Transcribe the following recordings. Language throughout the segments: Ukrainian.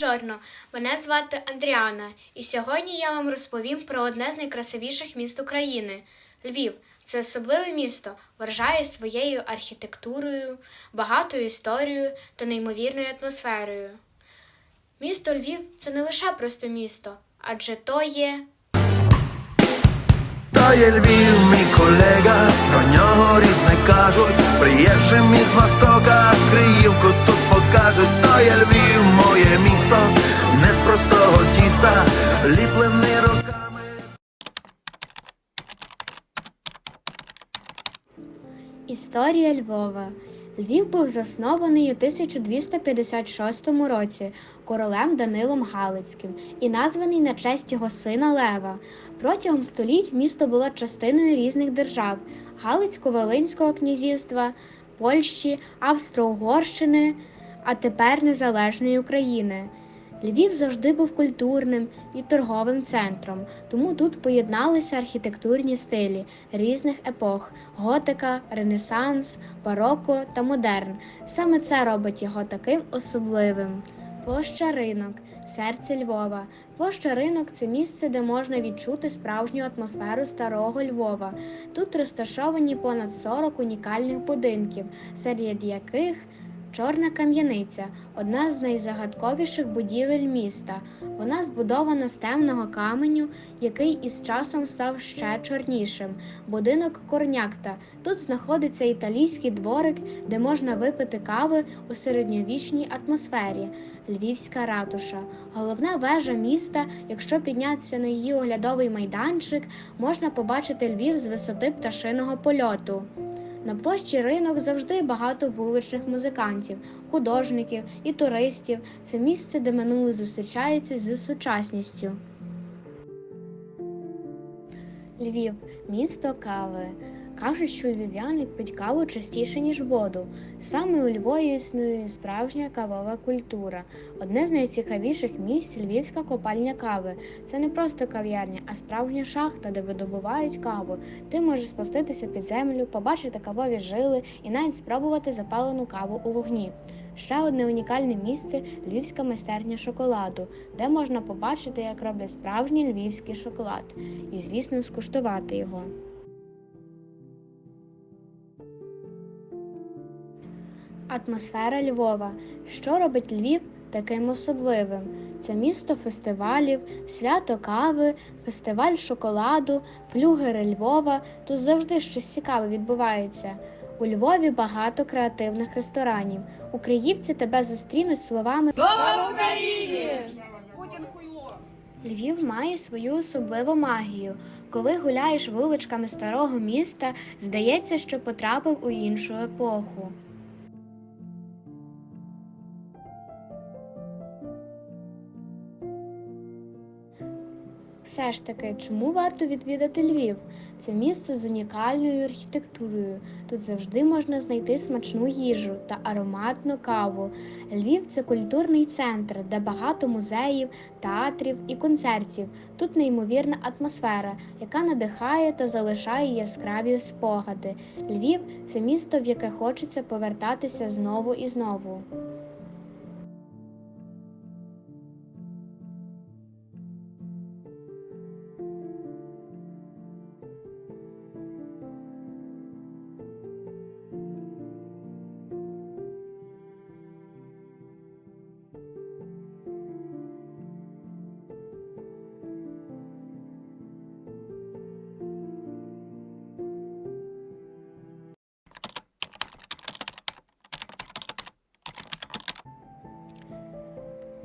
Жорно, мене звати Андріана, і сьогодні я вам розповім про одне з найкрасивіших міст України Львів. Це особливе місто, вражає своєю архітектурою, багатою історією та неймовірною атмосферою. Місто Львів це не лише просто місто, адже то є Є Львів, мій колега, про нього різне кажуть. Приїжджим із Востока, Криївку тут покажуть. То є Львів, моє місто, не з простого тіста, ліплений роками. Історія Львова. Львів був заснований у 1256 році королем Данилом Галицьким і названий на честь його сина Лева. Протягом століть місто було частиною різних держав Галицько-Волинського князівства, Польщі, Австро-Угорщини, а тепер Незалежної України. Львів завжди був культурним і торговим центром, тому тут поєдналися архітектурні стилі різних епох: готика, ренесанс, бароко та модерн. Саме це робить його таким особливим. Площа ринок, серце Львова. Площа ринок це місце, де можна відчути справжню атмосферу старого Львова. Тут розташовані понад 40 унікальних будинків, серед яких Чорна кам'яниця одна з найзагадковіших будівель міста. Вона збудована з темного каменю, який із часом став ще чорнішим. Будинок Корнякта. Тут знаходиться італійський дворик, де можна випити кави у середньовічній атмосфері. Львівська ратуша, головна вежа міста. Якщо піднятися на її оглядовий майданчик, можна побачити Львів з висоти пташиного польоту. На площі ринок завжди багато вуличних музикантів, художників і туристів. Це місце, де минуле зустрічається з сучасністю. Львів місто кави. Кажуть, що львів'яни п'ють каву частіше, ніж воду. Саме у Львові існує справжня кавова культура. Одне з найцікавіших місць львівська копальня кави. Це не просто кав'ярня, а справжня шахта, де видобувають каву. Ти можеш спуститися під землю, побачити кавові жили і навіть спробувати запалену каву у вогні. Ще одне унікальне місце львівська майстерня шоколаду, де можна побачити, як роблять справжній львівський шоколад, і, звісно, скуштувати його. Атмосфера Львова. Що робить Львів таким особливим? Це місто фестивалів, свято кави, фестиваль шоколаду, флюгери Львова. Тут завжди щось цікаве відбувається. У Львові багато креативних ресторанів. У Криївці тебе зустрінуть словами Львів має свою особливу магію. Коли гуляєш вуличками старого міста, здається, що потрапив у іншу епоху. Все ж таки, чому варто відвідати Львів? Це місце з унікальною архітектурою. Тут завжди можна знайти смачну їжу та ароматну каву. Львів це культурний центр, де багато музеїв, театрів і концертів. Тут неймовірна атмосфера, яка надихає та залишає яскраві спогади. Львів це місто, в яке хочеться повертатися знову і знову.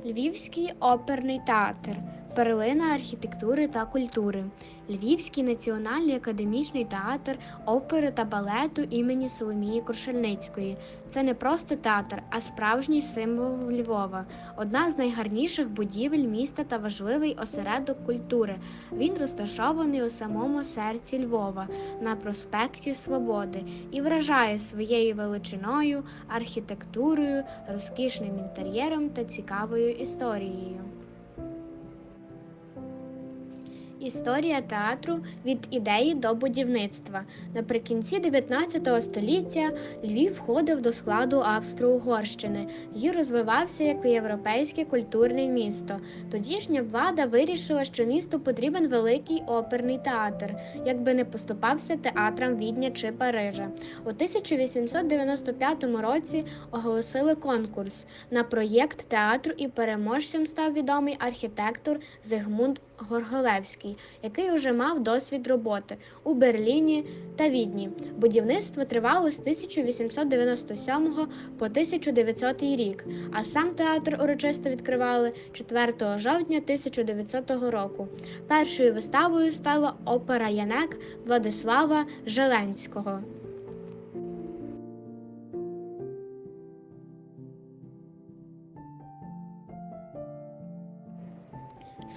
Львівський оперний театр перлина архітектури та культури. Львівський національний академічний театр опери та балету імені Соломії Крушельницької. Це не просто театр, а справжній символ Львова, одна з найгарніших будівель міста та важливий осередок культури. Він розташований у самому серці Львова на проспекті Свободи і вражає своєю величиною, архітектурою, розкішним інтер'єром та цікавою історією. Історія театру від ідеї до будівництва. Наприкінці 19 століття Львів входив до складу Австро-Угорщини і розвивався як європейське культурне місто. Тодішня влада вирішила, що місту потрібен великий оперний театр, якби не поступався театрам Відня чи Парижа. У 1895 році оголосили конкурс на проєкт театру і переможцем став відомий архітектор Зигмунд Горголевський, який уже мав досвід роботи у Берліні та Відні. Будівництво тривало з 1897 по 1900 рік, а сам театр урочисто відкривали 4 жовтня 1900 року. Першою виставою стала опера Янек Владислава Желенського.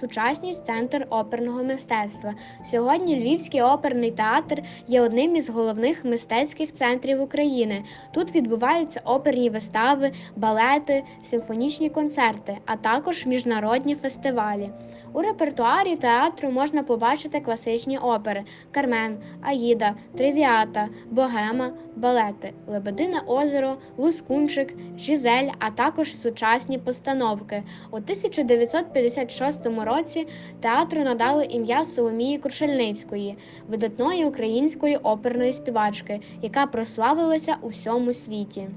Сучасність центр оперного мистецтва. Сьогодні Львівський оперний театр є одним із головних мистецьких центрів України. Тут відбуваються оперні вистави, балети, симфонічні концерти, а також міжнародні фестивалі. У репертуарі театру можна побачити класичні опери: Кармен, Аїда, Тривіата, Богема, балети, Лебедине озеро, Лускунчик, Жизель, а також сучасні постановки. У 1956 році театру надали ім'я Соломії Крушельницької, видатної української оперної співачки, яка прославилася у всьому світі.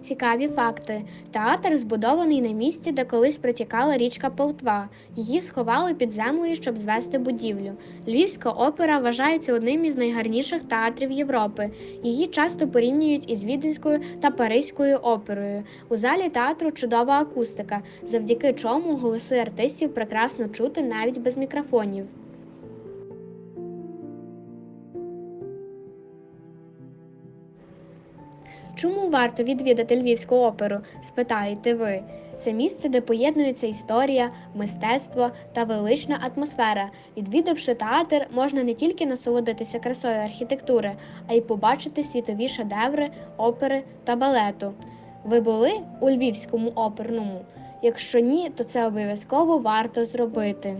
Цікаві факти. Театр збудований на місці, де колись протікала річка Полтва. Її сховали під землею, щоб звести будівлю. Львівська опера вважається одним із найгарніших театрів Європи. Її часто порівнюють із Віденською та Паризькою оперою. У залі театру чудова акустика, завдяки чому голоси артистів прекрасно чути навіть без мікрофонів. Чому варто відвідати Львівську оперу? спитаєте ви. Це місце, де поєднується історія, мистецтво та велична атмосфера. Відвідавши театр, можна не тільки насолодитися красою архітектури, а й побачити світові шедеври, опери та балету. Ви були у Львівському оперному? Якщо ні, то це обов'язково варто зробити.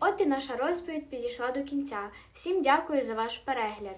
От і наша розповідь підійшла до кінця. Всім дякую за ваш перегляд.